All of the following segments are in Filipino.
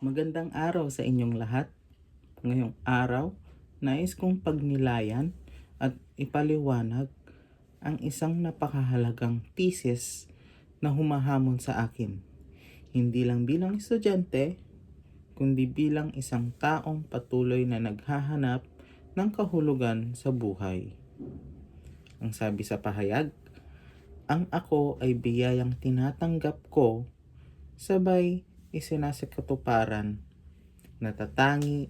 Magandang araw sa inyong lahat. Ngayong araw, nais kong pagnilayan at ipaliwanag ang isang napakahalagang thesis na humahamon sa akin. Hindi lang bilang estudyante, kundi bilang isang taong patuloy na naghahanap ng kahulugan sa buhay. Ang sabi sa pahayag, ang ako ay biyayang tinatanggap ko, sabay isinasakatuparan natatangi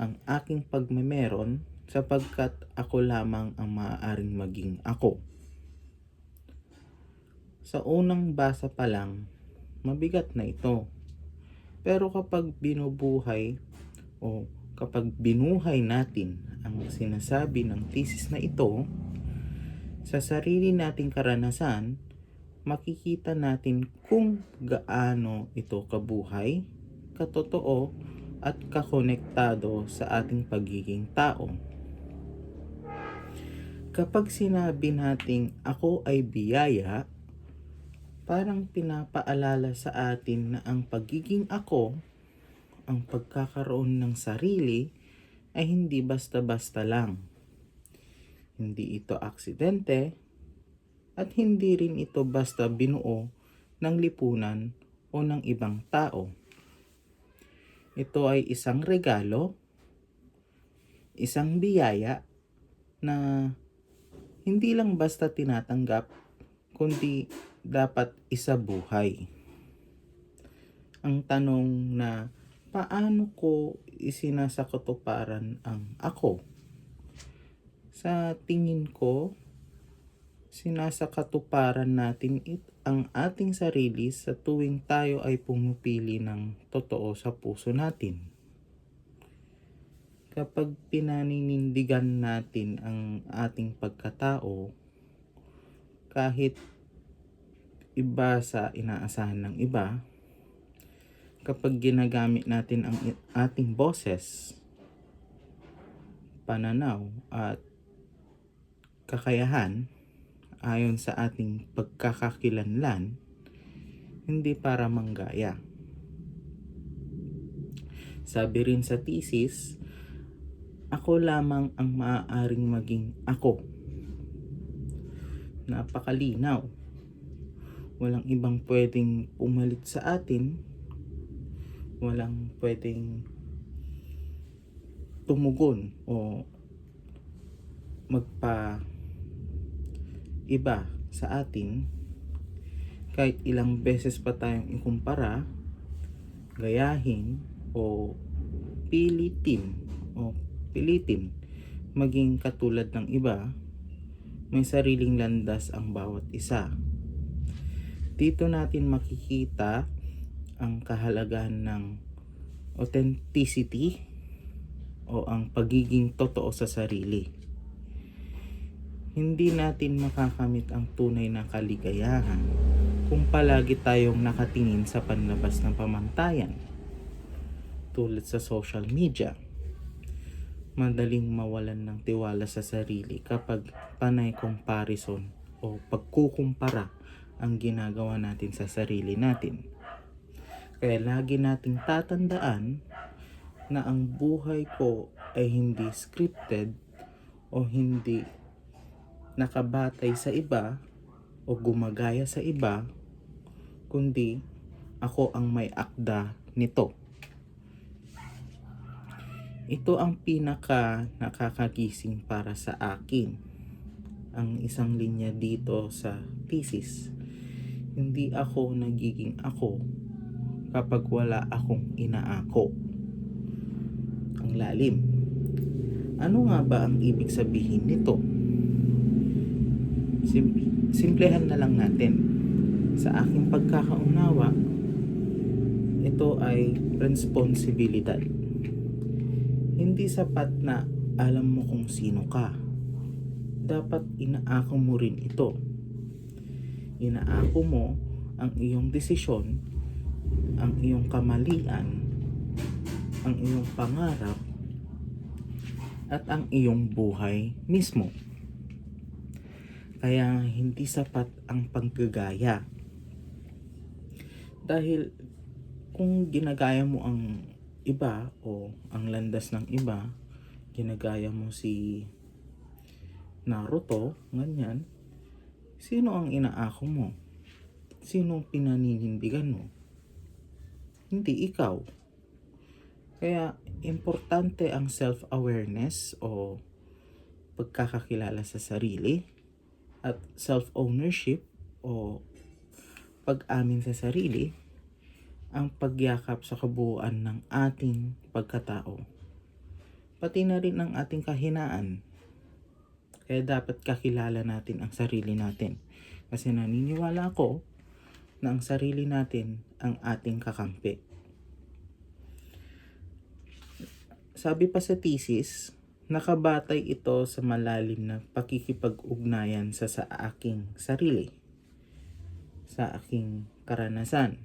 ang aking pagmemeron sapagkat ako lamang ang maaaring maging ako. Sa unang basa pa lang, mabigat na ito. Pero kapag binubuhay o kapag binuhay natin ang sinasabi ng thesis na ito, sa sarili nating karanasan, makikita natin kung gaano ito kabuhay, katotoo, at kakonektado sa ating pagiging tao. Kapag sinabi nating ako ay biyaya, parang pinapaalala sa atin na ang pagiging ako, ang pagkakaroon ng sarili, ay hindi basta-basta lang. Hindi ito aksidente, at hindi rin ito basta binuo ng lipunan o ng ibang tao. Ito ay isang regalo, isang biyaya na hindi lang basta tinatanggap, kundi dapat isabuhay. Ang tanong na paano ko isinasakatuparan ang ako? Sa tingin ko, sinasakatuparan natin it ang ating sarili sa tuwing tayo ay pumipili ng totoo sa puso natin. Kapag pinaninindigan natin ang ating pagkatao, kahit iba sa inaasahan ng iba, kapag ginagamit natin ang ating boses, pananaw at kakayahan ayon sa ating pagkakakilanlan, hindi para manggaya. Sabi rin sa thesis, ako lamang ang maaaring maging ako. Napakalinaw. Walang ibang pwedeng pumalit sa atin. Walang pwedeng tumugon o magpa iba sa atin kahit ilang beses pa tayong ikumpara, gayahin o pilitin o pilitin maging katulad ng iba, may sariling landas ang bawat isa. Dito natin makikita ang kahalagahan ng authenticity o ang pagiging totoo sa sarili hindi natin makakamit ang tunay na kaligayahan kung palagi tayong nakatingin sa panlabas ng pamantayan tulad sa social media. Madaling mawalan ng tiwala sa sarili kapag panay comparison o pagkukumpara ang ginagawa natin sa sarili natin. Kaya lagi nating tatandaan na ang buhay ko ay hindi scripted o hindi nakabatay sa iba o gumagaya sa iba, kundi ako ang may akda nito. Ito ang pinaka nakakagising para sa akin. Ang isang linya dito sa thesis. Hindi ako nagiging ako kapag wala akong inaako. Ang lalim. Ano nga ba ang ibig sabihin nito? Sim- simplehan na lang natin. Sa aking pagkakaunawa, ito ay responsibilidad. Hindi sapat na alam mo kung sino ka. Dapat inaako mo rin ito. Inaako mo ang iyong desisyon, ang iyong kamalian, ang iyong pangarap, at ang iyong buhay mismo. Kaya hindi sapat ang paggagaya. Dahil kung ginagaya mo ang iba o ang landas ng iba, ginagaya mo si Naruto, ganyan, sino ang inaako mo? Sino ang pinaninindigan mo? Hindi ikaw. Kaya importante ang self-awareness o pagkakakilala sa sarili at self-ownership o pag-amin sa sarili ang pagyakap sa kabuuan ng ating pagkatao. Pati na rin ang ating kahinaan. Kaya dapat kakilala natin ang sarili natin. Kasi naniniwala ako na ang sarili natin ang ating kakampi. Sabi pa sa thesis, nakabatay ito sa malalim na pakikipag-ugnayan sa sa aking sarili, sa aking karanasan,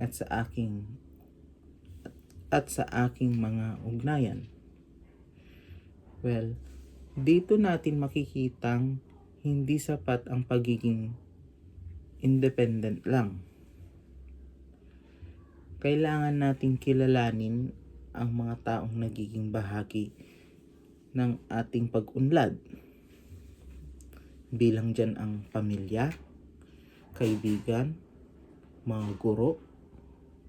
at sa aking at sa aking mga ugnayan. Well, dito natin makikitang hindi sapat ang pagiging independent lang. Kailangan nating kilalanin ang mga taong nagiging bahagi ng ating pag-unlad. Bilang dyan ang pamilya, kaibigan, mga guro,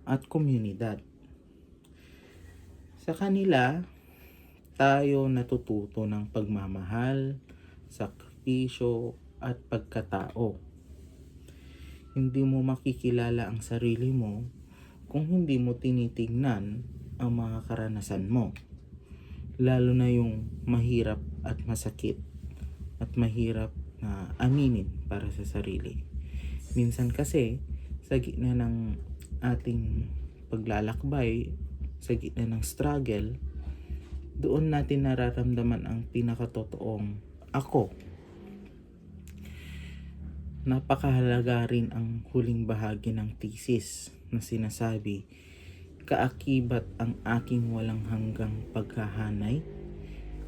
at komunidad. Sa kanila, tayo natututo ng pagmamahal, sakripisyo, at pagkatao. Hindi mo makikilala ang sarili mo kung hindi mo tinitingnan ang mga karanasan mo. Lalo na yung mahirap at masakit at mahirap na aminin para sa sarili. Minsan kasi sa gitna ng ating paglalakbay, sa gitna ng struggle, doon natin nararamdaman ang pinakatotoong ako. Napakahalaga rin ang huling bahagi ng thesis na sinasabi kaakibat ang aking walang hanggang paghahanay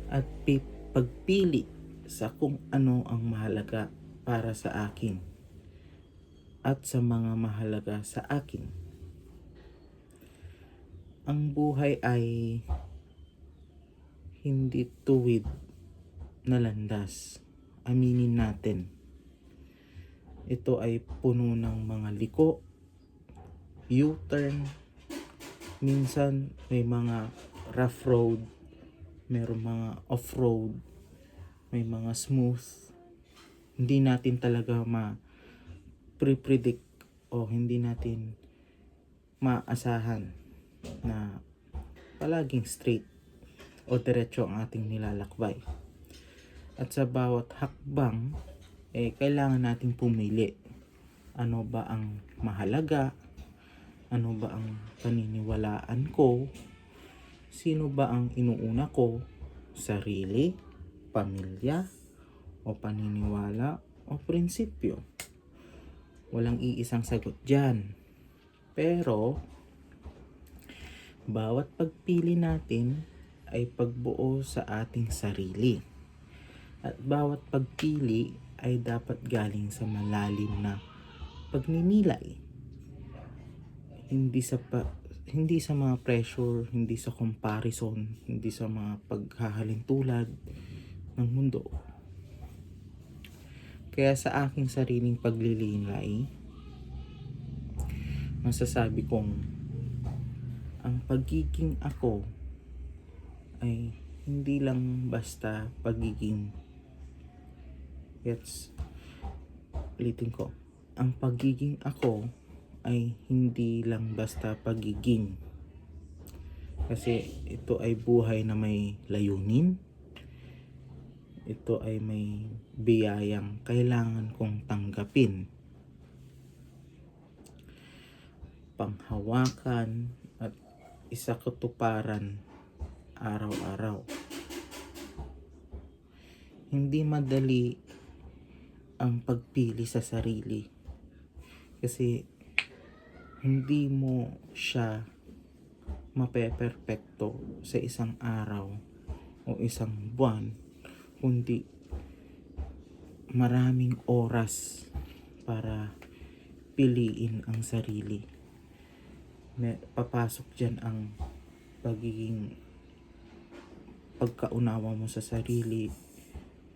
at pi- pagpili sa kung ano ang mahalaga para sa akin at sa mga mahalaga sa akin. Ang buhay ay hindi tuwid na landas. Aminin natin. Ito ay puno ng mga liko, U-turn, minsan may mga rough road, mayroong mga off-road, may mga smooth. Hindi natin talaga ma pre-predict o hindi natin maasahan na palaging straight o diretso ang ating nilalakbay. At sa bawat hakbang, eh, kailangan nating pumili. Ano ba ang mahalaga? Ano ba ang paniniwalaan ko? Sino ba ang inuuna ko? Sarili, pamilya, o paniniwala, o prinsipyo? Walang iisang sagot dyan. Pero, bawat pagpili natin ay pagbuo sa ating sarili. At bawat pagpili ay dapat galing sa malalim na pagninilay hindi sa pa, hindi sa mga pressure, hindi sa comparison, hindi sa mga paghahalin tulad ng mundo. Kaya sa aking sariling paglilinlay, masasabi kong ang pagiging ako ay hindi lang basta pagiging gets ulitin ko ang pagiging ako ay hindi lang basta pagiging. Kasi ito ay buhay na may layunin. Ito ay may biyayang kailangan kong tanggapin. Panghawakan at isa katuparan araw-araw. Hindi madali ang pagpili sa sarili. Kasi hindi mo siya mapeperpekto sa isang araw o isang buwan kundi maraming oras para piliin ang sarili may papasok dyan ang pagiging pagkaunawa mo sa sarili,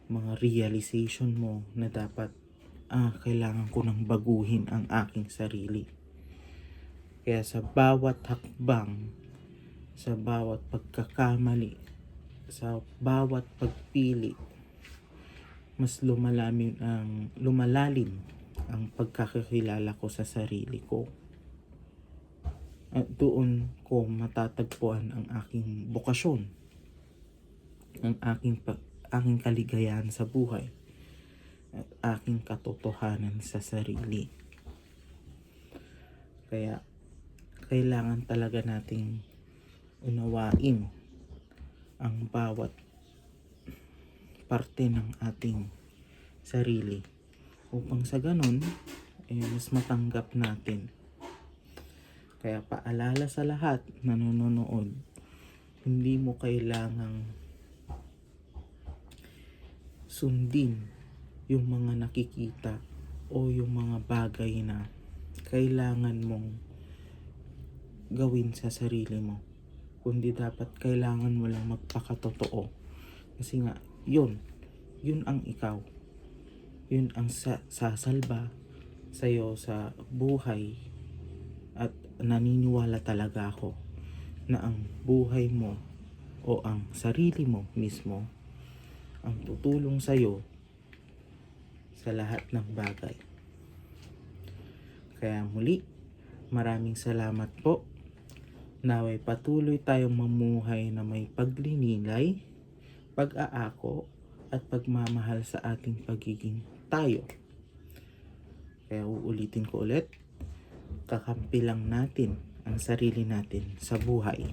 mga realization mo na dapat ah, kailangan ko nang baguhin ang aking sarili. Kaya sa bawat hakbang, sa bawat pagkakamali, sa bawat pagpili, mas lumalalim ang lumalalim ang pagkakakilala ko sa sarili ko. At doon ko matatagpuan ang aking bokasyon, ang aking aking kaligayahan sa buhay, at aking katotohanan sa sarili. Kaya kailangan talaga nating unawain ang bawat parte ng ating sarili upang sa ganun eh, mas matanggap natin. Kaya paalala sa lahat na nanonood, hindi mo kailangang sundin yung mga nakikita o yung mga bagay na kailangan mong gawin sa sarili mo. Kundi dapat kailangan mo lang magpakatotoo. Kasi nga, yun, yun ang ikaw. Yun ang sa sasalba sa'yo sa buhay. At naniniwala talaga ako na ang buhay mo o ang sarili mo mismo ang tutulong sa'yo sa lahat ng bagay. Kaya muli, maraming salamat po. Naway patuloy tayong mamuhay na may paglinilay, pag-aako, at pagmamahal sa ating pagiging tayo. Kaya uulitin ko ulit, kakampi lang natin ang sarili natin sa buhay.